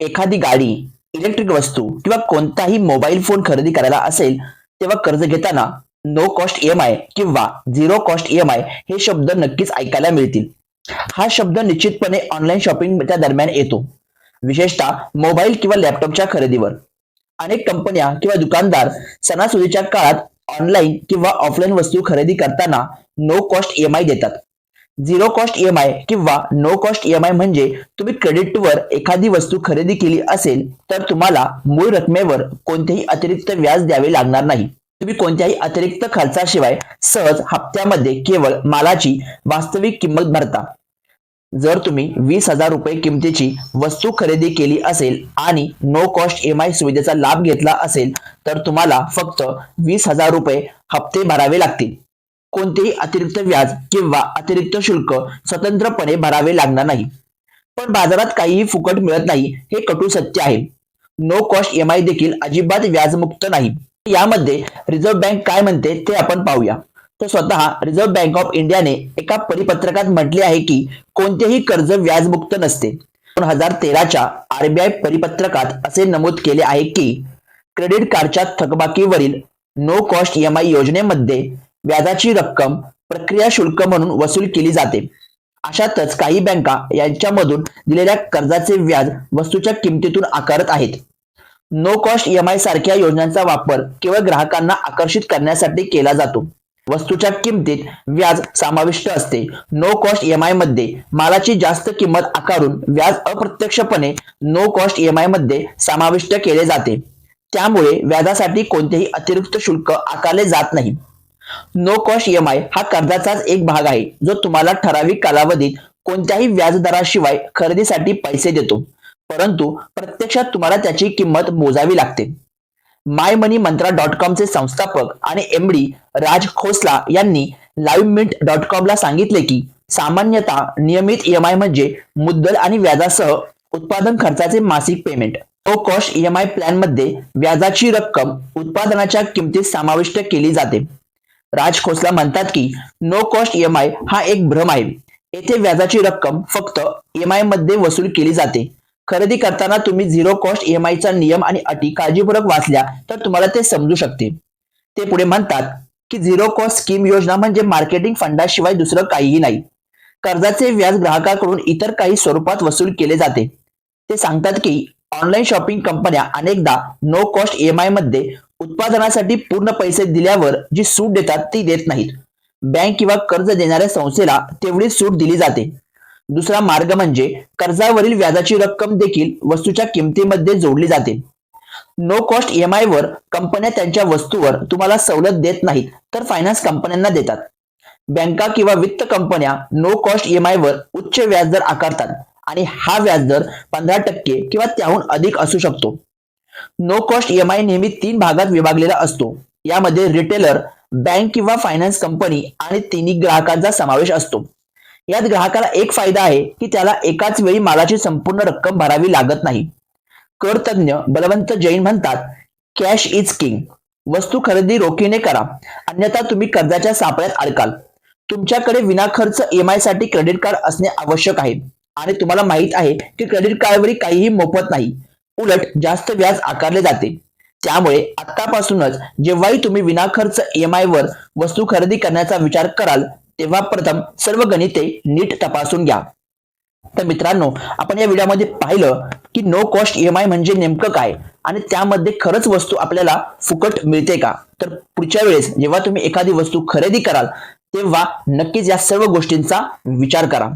एखादी गाडी इलेक्ट्रिक वस्तू किंवा कोणताही मोबाईल फोन खरेदी करायला असेल तेव्हा कर्ज घेताना नो कॉस्ट ईएमआय किंवा झिरो कॉस्ट ईएमआय हे शब्द नक्कीच ऐकायला मिळतील. हा शब्द निश्चितपणे ऑनलाईन शॉपिंगच्या दरम्यान येतो. विशेषतः मोबाईल किंवा लॅपटॉपच्या खरेदीवर. अनेक कंपन्या किंवा दुकानदार सणासुदीच्या काळात ऑनलाईन किंवा ऑफलाईन वस्तू खरेदी करताना नो कॉस्ट ईएमआय देतात. झिरो कॉस्ट ईएमआय किंवा नो कॉस्ट ईएमआय म्हणजे तुम्ही क्रेडिटवर एखादी वस्तू खरेदी केली असेल तर तुम्हाला मूळ रकमेवर कोणतेही अतिरिक्त व्याज द्यावे लागणार नाही. तुम्ही कोणत्याही अतिरिक्त खर्चाशिवाय सहज हप्त्यामध्ये केवळ मालाची वास्तविक किंमत भरता. जर तुम्ही वीस हजार रुपये किमतीची वस्तू खरेदी केली असेल आणि नो कॉस्ट ईएमआय सुविधेचा लाभ घेतला असेल तर तुम्हाला फक्त वीस हजार रुपये हप्ते भरावे लागतील. कोणतेही अतिरिक्त व्याज किंवा अतिरिक्त शुल्क स्वतंत्रपणे भरावे लागणार नाही. पण बाजारात काहीही फुकट मिळत नाही हे कटू सत्य आहे. नो कॉस्ट ईएमआय देखील अजिबात व्याजमुक्त नाही. यामध्ये रिझर्व्ह बँक काय म्हणते ते आपण पाहूया. तर स्वतः रिझर्व्ह बँक ऑफ इंडियाने एका परिपत्रकात म्हटले आहे की कोणतेही कर्ज व्याजमुक्त नसते. दोन हजार तेराच्या आरबीआय परिपत्रकात असे नमूद केले आहे की क्रेडिट कार्डच्या थकबाकीवरील नो कॉस्ट ईएमआय योजनेमध्ये व्याजाची रक्कम प्रक्रिया शुल्क म्हणून वसूल केली जाते. अशातच काही बँका यांच्यामधून दिलेल्या कर्जाचे व्याज वस्तूच्या किमतीतून आकारत आहेत. नो कॉस्ट ईएमआय सारख्या योजनांचा वापर केवळ ग्राहकांना आकर्षित करण्यासाठी केला जातो. वस्तूच्या किमतीत व्याज समाविष्ट असते. नो कॉस्ट ईएमआयमध्ये मालाची जास्त किंमत आकारून व्याज अप्रत्यक्षपणे नो कॉस्ट ईएमआयमध्ये समाविष्ट केले जाते. त्यामुळे व्याजासाठी कोणतेही अतिरिक्त शुल्क आकारले जात नाही. नो कॉस्ट ईएमआय हा कर्जाचाच एक भाग आहे जो तुम्हाला ठराविक कालावधीत कोणत्याही व्याजदराशिवाय खरेदीसाठी पैसे देतो. परंतु प्रत्यक्षात तुम्हाला त्याची किंमत मोजावी लागते. माय मनी मंत्रा डॉट कॉमचे संस्थापक आणि एमडी राज खोसला यांनी लाईव्ह मिंट डॉट कॉमला सांगितले की सामान्यतः नियमित ईएमआय म्हणजे मुद्दल आणि व्याजासह उत्पादन खर्चाचे मासिक पेमेंट नो कॉस्ट ईएमआय प्लॅनमध्ये व्याजाची रक्कम उत्पादनाच्या किमतीत समाविष्ट केली जाते. राज खोसला म्हणतात की नो कॉस्ट एम आय हा एक भ्रम आहे. येथे व्याजाची रक्कम फक्त एम आयमध्ये वसूल केली जाते. खरेदी करताना तुम्ही झिरो कॉस्ट एम चा नियम आणि अटी काळजीपूर्वक वाचल्या तर तुम्हाला ते समजू शकते. ते पुढे म्हणतात की झिरो कॉस्ट स्कीम योजना म्हणजे मार्केटिंग फंडाशिवाय दुसरं काहीही नाही. कर्जाचे व्याज ग्राहकाकडून इतर काही स्वरूपात वसूल केले जाते. ते सांगतात की ऑनलाईन शॉपिंग कंपन्या अनेकदा नो कॉस्ट ईएमआयमध्ये उत्पादनासाठी पूर्ण पैसे दिल्यावर जी सूट देतात ती देत नाहीत. बँक किंवा कर्ज देणाऱ्या संस्थेला तेवढी सूट दिली जाते. दुसरा मार्ग म्हणजे कर्जावरील व्याजाची रक्कम देखील वस्तूच्या किमतीमध्ये जोडली जाते. नो कॉस्ट ईएमआय वर कंपन्या त्यांच्या वस्तूवर तुम्हाला सवलत देत नाहीत तर फायनान्स कंपन्यांना देतात. बँका किंवा वित्त कंपन्या नो कॉस्ट ईएमआय वर उच्च व्याजदर आकारतात आणि हा व्याजदर पंधरा टक्के किंवा त्याहून अधिक असू शकतो. नो कॉस्ट ईएमआय नेहमी तीन भागात विभागलेला असतो. यामध्ये रिटेलर बँक किंवा फायनान्स कंपनी आणि तिन्ही ग्राहकांचा समावेश असतो. यात ग्राहकाला एक फायदा आहे की त्याला एकाच वेळी मालाची संपूर्ण रक्कम भरावी लागत नाही. कर तज्ञ बलवंत जैन म्हणतात कॅश इज किंग वस्तू खरेदी रोखीने करा. अन्यथा तुम्ही कर्जाच्या सापळ्यात अडकाल. तुमच्याकडे विनाखर्च ईएमआयसाठी क्रेडिट कार्ड असणे आवश्यक आहे. आणि तुम्हाला माहीत आहे की क्रेडिट कार्डवरील काहीही मोफत नाही. उलट जास्त व्याज आकारले जाते. त्यामुळे आतापासूनच जेव्हाही तुम्ही विनाखर्च ईएमआय वर वस्तू खरेदी करण्याचा विचार कराल तेव्हा प्रथम सर्व गणिते नीट तपासून घ्या. तर मित्रांनो आपण या व्हिडिओमध्ये पाहिलं की नो कॉस्ट ईएमआय म्हणजे नेमकं काय आणि त्यामध्ये खरंच वस्तू आपल्याला फुकट मिळते का? तर पुढच्या वेळेस जेव्हा तुम्ही एखादी वस्तू खरेदी कराल तेव्हा नक्कीच या सर्व गोष्टींचा विचार करा.